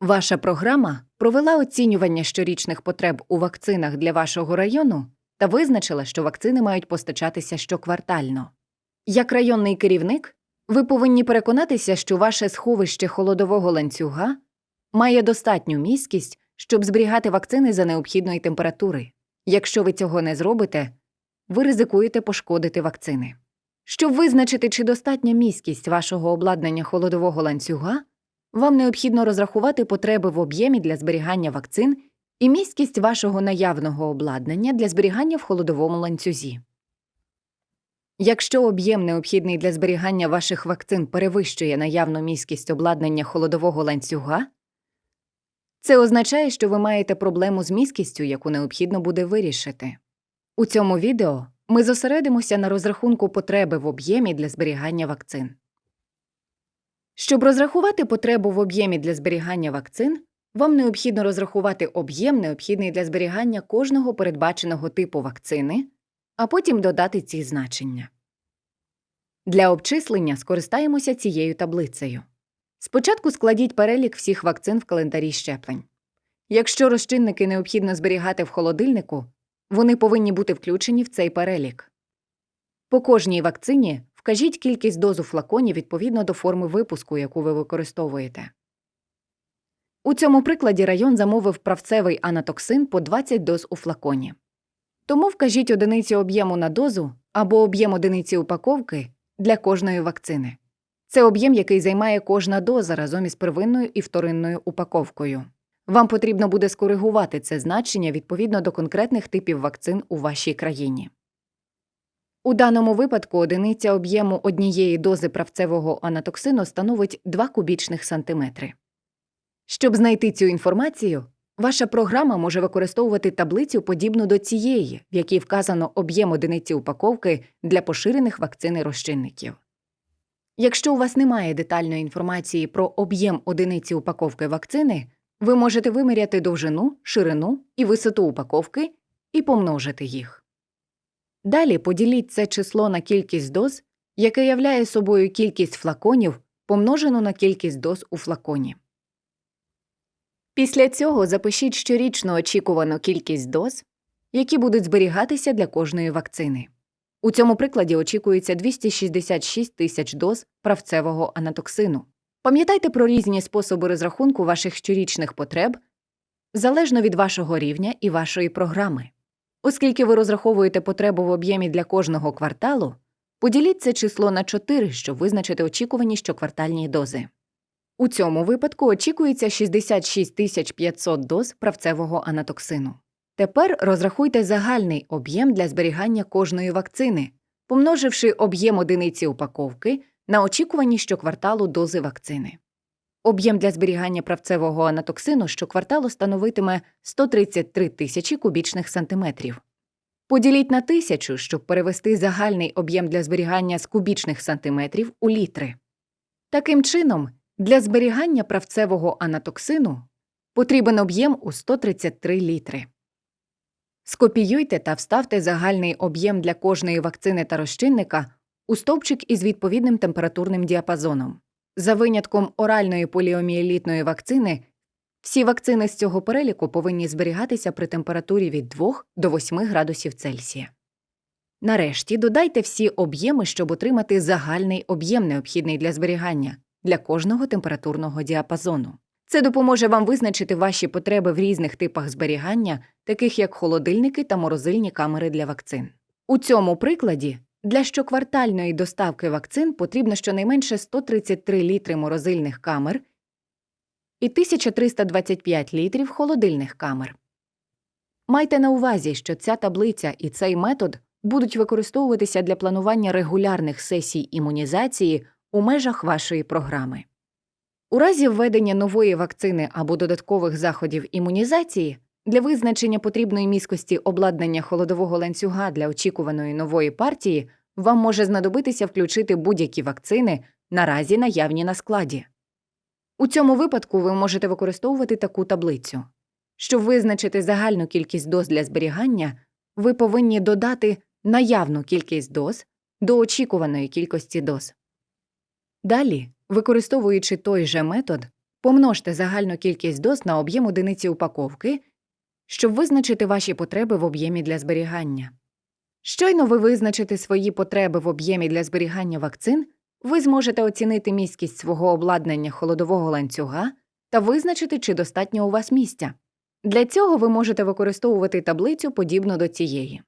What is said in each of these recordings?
Ваша програма провела оцінювання щорічних потреб у вакцинах для вашого району та визначила, що вакцини мають постачатися щоквартально. Як районний керівник, ви повинні переконатися, що ваше сховище холодового ланцюга має достатню міськість, щоб зберігати вакцини за необхідної температури. Якщо ви цього не зробите, ви ризикуєте пошкодити вакцини. Щоб визначити, чи достатня міськість вашого обладнання холодового ланцюга, вам необхідно розрахувати потреби в об'ємі для зберігання вакцин і міськість вашого наявного обладнання для зберігання в холодовому ланцюзі. Якщо об'єм, необхідний для зберігання ваших вакцин, перевищує наявну міськість обладнання холодового ланцюга, це означає, що ви маєте проблему з міськістю, яку необхідно буде вирішити. У цьому відео ми зосередимося на розрахунку потреби в об'ємі для зберігання вакцин. Щоб розрахувати потребу в об'ємі для зберігання вакцин, вам необхідно розрахувати об'єм, необхідний для зберігання кожного передбаченого типу вакцини, а потім додати ці значення. Для обчислення скористаємося цією таблицею. Спочатку складіть перелік всіх вакцин в календарі щеплень. Якщо розчинники необхідно зберігати в холодильнику, вони повинні бути включені в цей перелік. По кожній вакцині вкажіть кількість доз у флаконі відповідно до форми випуску, яку ви використовуєте. У цьому прикладі район замовив правцевий анатоксин по 20 доз у флаконі. Тому вкажіть одиниці об'єму на дозу або об'єм одиниці упаковки для кожної вакцини. Це об'єм, який займає кожна доза разом із первинною і вторинною упаковкою. Вам потрібно буде скоригувати це значення відповідно до конкретних типів вакцин у вашій країні. У даному випадку одиниця об'єму однієї дози правцевого анатоксину становить 2 кубічних сантиметри. Щоб знайти цю інформацію, ваша програма може використовувати таблицю подібну до цієї, в якій вказано об'єм одиниці упаковки для поширених вакцини розчинників. Якщо у вас немає детальної інформації про об'єм одиниці упаковки вакцини, ви можете виміряти довжину, ширину і висоту упаковки і помножити їх. Далі поділіть це число на кількість доз, яке являє собою кількість флаконів, помножену на кількість доз у флаконі. Після цього запишіть щорічну очікувану кількість доз, які будуть зберігатися для кожної вакцини. У цьому прикладі очікується 266 тисяч доз правцевого анатоксину. Пам'ятайте про різні способи розрахунку ваших щорічних потреб залежно від вашого рівня і вашої програми. Оскільки ви розраховуєте потребу в об'ємі для кожного кварталу, поділіть це число на 4, щоб визначити очікувані щоквартальні дози. У цьому випадку очікується 66 500 доз правцевого анатоксину. Тепер розрахуйте загальний об'єм для зберігання кожної вакцини, помноживши об'єм одиниці упаковки на очікувані щокварталу дози вакцини. Об'єм для зберігання правцевого анатоксину щокварталу становитиме 133 тисячі кубічних сантиметрів. Поділіть на тисячу, щоб перевести загальний об'єм для зберігання з кубічних сантиметрів у літри. Таким чином, для зберігання правцевого анатоксину потрібен об'єм у 133 літри. Скопіюйте та вставте загальний об'єм для кожної вакцини та розчинника у стовпчик із відповідним температурним діапазоном. За винятком оральної поліомієлітної вакцини, всі вакцини з цього переліку повинні зберігатися при температурі від 2 до 8 градусів Цельсія. Нарешті додайте всі об'єми, щоб отримати загальний об'єм, необхідний для зберігання для кожного температурного діапазону. Це допоможе вам визначити ваші потреби в різних типах зберігання, таких як холодильники та морозильні камери для вакцин. У цьому прикладі для щоквартальної доставки вакцин потрібно щонайменше 133 літри морозильних камер і 1325 літрів холодильних камер. Майте на увазі, що ця таблиця і цей метод будуть використовуватися для планування регулярних сесій імунізації у межах вашої програми. У разі введення нової вакцини або додаткових заходів імунізації для визначення потрібної міськості обладнання холодового ланцюга для очікуваної нової партії вам може знадобитися включити будь-які вакцини, наразі наявні на складі. У цьому випадку ви можете використовувати таку таблицю. Щоб визначити загальну кількість доз для зберігання, ви повинні додати наявну кількість доз до очікуваної кількості доз. Далі, використовуючи той же метод, Помножте загальну кількість доз на об'єм одиниці упаковки, щоб визначити ваші потреби в об'ємі для зберігання. Щойно ви визначите свої потреби в об'ємі для зберігання вакцин, ви зможете оцінити міськість свого обладнання холодового ланцюга та визначити, чи достатньо у вас місця. Для цього ви можете використовувати таблицю подібну до цієї.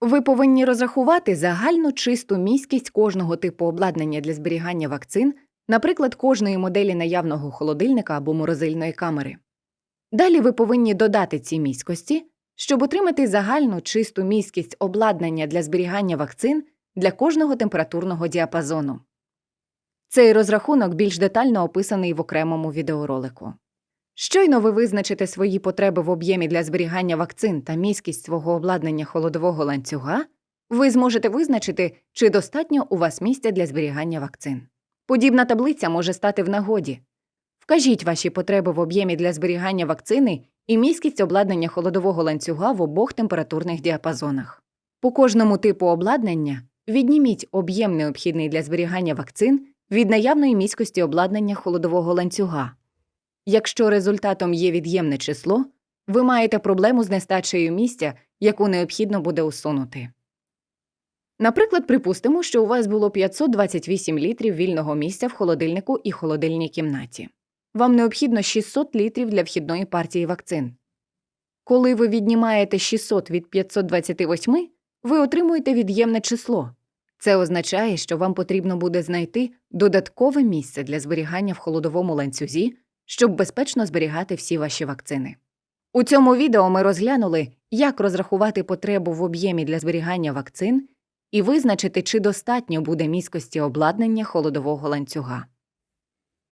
Ви повинні розрахувати загальну чисту міськість кожного типу обладнання для зберігання вакцин, наприклад, кожної моделі наявного холодильника або морозильної камери. Далі ви повинні додати ці міськості, щоб отримати загальну чисту міськість обладнання для зберігання вакцин для кожного температурного діапазону. Цей розрахунок більш детально описаний в окремому відеоролику. Щойно ви визначите свої потреби в об'ємі для зберігання вакцин та міськість свого обладнання холодового ланцюга, ви зможете визначити, чи достатньо у вас місця для зберігання вакцин. Подібна таблиця може стати в нагоді. Вкажіть ваші потреби в об'ємі для зберігання вакцини і міськість обладнання холодового ланцюга в обох температурних діапазонах. По кожному типу обладнання відніміть об'єм необхідний для зберігання вакцин від наявної міськості обладнання холодового ланцюга. Якщо результатом є від'ємне число, ви маєте проблему з нестачею місця, яку необхідно буде усунути. Наприклад, припустимо, що у вас було 528 літрів вільного місця в холодильнику і холодильній кімнаті. Вам необхідно 600 літрів для вхідної партії вакцин. Коли ви віднімаєте 600 від 528, ви отримуєте від'ємне число. Це означає, що вам потрібно буде знайти додаткове місце для зберігання в холодовому ланцюзі, щоб безпечно зберігати всі ваші вакцини. У цьому відео ми розглянули, як розрахувати потребу в об'ємі для зберігання вакцин і визначити, чи достатньо буде міськості обладнання холодового ланцюга.